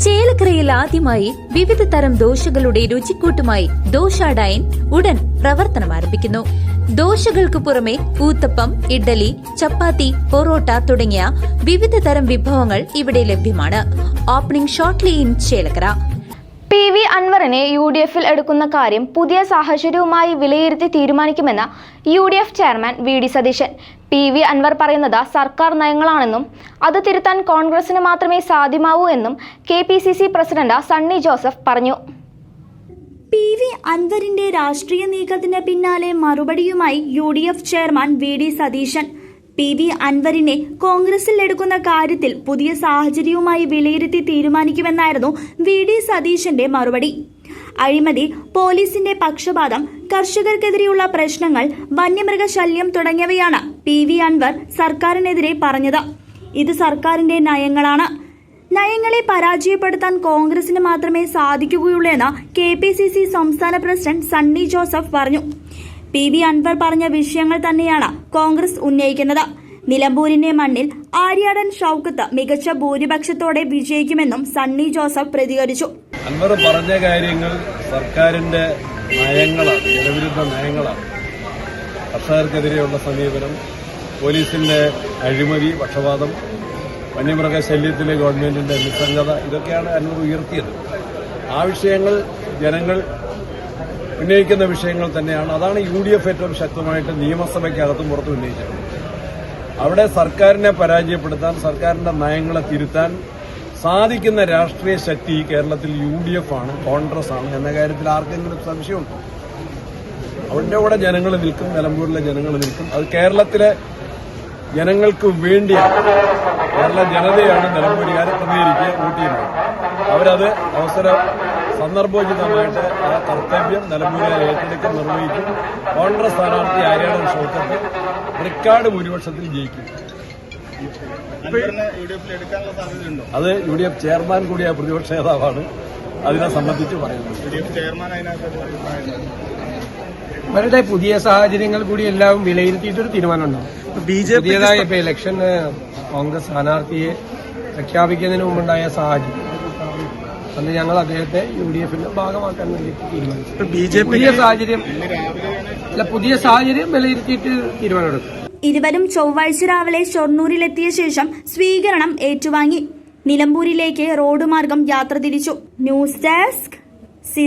ചേലക്കരയിൽ ആദ്യമായി വിവിധ തരം ദോശകളുടെ രുചിക്കൂട്ടുമായി ദോശ ഡൈൻ ഉടൻ പ്രവർത്തനം ആരംഭിക്കുന്നു. ദോശകൾക്ക് പുറമെ ഊത്തപ്പം ഇഡ്ഡലി ചപ്പാത്തി പൊറോട്ട തുടങ്ങിയ വിവിധ തരം വിഭവങ്ങൾ ഇവിടെ ലഭ്യമാണ്. Opening shortly in Chelakkara. P V അൻവറിനെ യു ഡി എഫിൽ എടുക്കുന്ന കാര്യം പുതിയ സാഹചര്യവുമായി വിലയിരുത്തി തീരുമാനിക്കുമെന്ന് U D F chairman V D Satheesan. P V Anvar പറയുന്നത് സർക്കാർ നയങ്ങളാണെന്നും അത് തിരുത്താൻ കോൺഗ്രസിന് മാത്രമേ സാധ്യമാവൂ എന്നും K P C C president Sunny Joseph പറഞ്ഞു. പി വി അൻവറിന്റെ രാഷ്ട്രീയ നീക്കത്തിന് പിന്നാലെ മറുപടിയുമായി U D F chairman V D Satheesan. P V അൻവറിനെ കോൺഗ്രസിൽ എടുക്കുന്ന കാര്യത്തിൽ പുതിയ സാഹചര്യവുമായി വിലയിരുത്തി തീരുമാനിക്കുമെന്നായിരുന്നു വി ഡി സതീശന്റെ മറുപടി. അഴിമതി പോലീസിന്റെ പക്ഷപാതം കർഷകർക്കെതിരെയുള്ള പ്രശ്നങ്ങൾ വന്യമൃഗശല്യം തുടങ്ങിയവയാണ് പി വി അൻവർ സർക്കാരിനെതിരെ പറഞ്ഞത്. ഇത് സർക്കാരിന്റെ നയങ്ങളാണ്. നയങ്ങളെ പരാജയപ്പെടുത്താൻ കോൺഗ്രസിന് മാത്രമേ സാധിക്കുകയുള്ളൂ എന്ന് കെ പി സി സി സംസ്ഥാന പ്രസിഡന്റ് സണ്ണി ജോസഫ് പറഞ്ഞു. പി വി അൻവർ പറഞ്ഞ വിഷയങ്ങൾ തന്നെയാണ് കോൺഗ്രസ് ഉന്നയിക്കുന്നത്. നിലമ്പൂരിന്റെ മണ്ണിൽ ആര്യാടൻ ഷൌക്കത്ത് മികച്ച ഭൂരിപക്ഷത്തോടെ വിജയിക്കുമെന്നും സണ്ണി ജോസഫ് പ്രതികരിച്ചു. അൻവർ പറഞ്ഞ കാര്യങ്ങൾ സർക്കാരിന്റെ നയങ്ങളാണ് നയങ്ങളാണ്. കർഷകർക്കെതിരെയുള്ള സമീപനം പോലീസിന്റെ അഴിമതി പക്ഷപാതം വന്യമൃഗ ശല്യത്തിലെ ഗവൺമെന്റിന്റെ നിസ്സംഗത ഇതൊക്കെയാണ് അൻവർ ഉയർത്തിയത്. ആ വിഷയങ്ങൾ ജനങ്ങൾ ഉന്നയിക്കുന്ന വിഷയങ്ങൾ തന്നെയാണ്. അതാണ് യു ഡി എഫ് ഏറ്റവും ശക്തമായിട്ട് നിയമസഭയ്ക്കകത്തും പുറത്തും ഉന്നയിച്ചത്. അവിടെ സർക്കാരിനെ പരാജയപ്പെടുത്താൻ സർക്കാരിന്റെ നയങ്ങളെ തിരുത്താൻ സാധിക്കുന്ന രാഷ്ട്രീയ ശക്തി കേരളത്തിൽ യു ഡി എഫ് ആണ് കോൺഗ്രസ് ആണ് എന്ന കാര്യത്തിൽ ആർക്കെങ്കിലും സംശയമുണ്ടോ? അവരുടെ കൂടെ ജനങ്ങൾ നിൽക്കും നിലമ്പൂരിലെ ജനങ്ങൾ നിൽക്കും. അത് കേരളത്തിലെ ജനങ്ങൾക്ക് വേണ്ടിയാണ്. കേരള ജനതയാണ് നിലമ്പൂരുകാരെ പ്രതികരിക്കുക വോട്ട് ചെയ്യുന്നത്. അവരത് അവസര സന്ദർഭോചിതമായിട്ട് ആ കർത്തവ്യം നിലമ്പൂരിൽ ഏറ്റെടുക്കൽ നിർവഹിക്കും കോൺഗ്രസ് സ്ഥാനാർത്ഥി ആര്യാടൻ ഷോക്കത്ത് റെക്കാർഡ് ഭൂരിപക്ഷത്തിൽ ജയിക്കും. അത് യു ഡി എഫ് ചെയർമാൻ കൂടിയ പ്രതിപക്ഷ നേതാവാണ്. അതിനെ സംബന്ധിച്ച് പറയുന്നത് ഇവരുടെ പുതിയ സാഹചര്യങ്ങൾ കൂടി എല്ലാം വിലയിരുത്തിയിട്ടൊരു തീരുമാനമുണ്ടാവും പുതിയതായ ഇപ്പൊ ഇലക്ഷന് കോൺഗ്രസ് സ്ഥാനാർത്ഥിയെ പ്രഖ്യാപിക്കുന്നതിന് മുമ്പുണ്ടായ സാഹചര്യം. അന്ന് ഞങ്ങൾ അദ്ദേഹത്തെ യു ഡി എഫിന്റെ ഭാഗമാക്കാൻ വേണ്ടി തീരുമാനിച്ചു പുതിയ സാഹചര്യം അല്ല പുതിയ സാഹചര്യം വിലയിരുത്തിയിട്ട് തീരുമാനമെടുക്കും ഇരുവരും ചൊവ്വാഴ്ച രാവിലെ ഷൊർണൂരിലെത്തിയ ശേഷം സ്വീകരണം ഏറ്റുവാങ്ങി. നിലമ്പൂരിലേക്ക് റോഡ് മാർഗം യാത്ര തിരിച്ചു. News desk C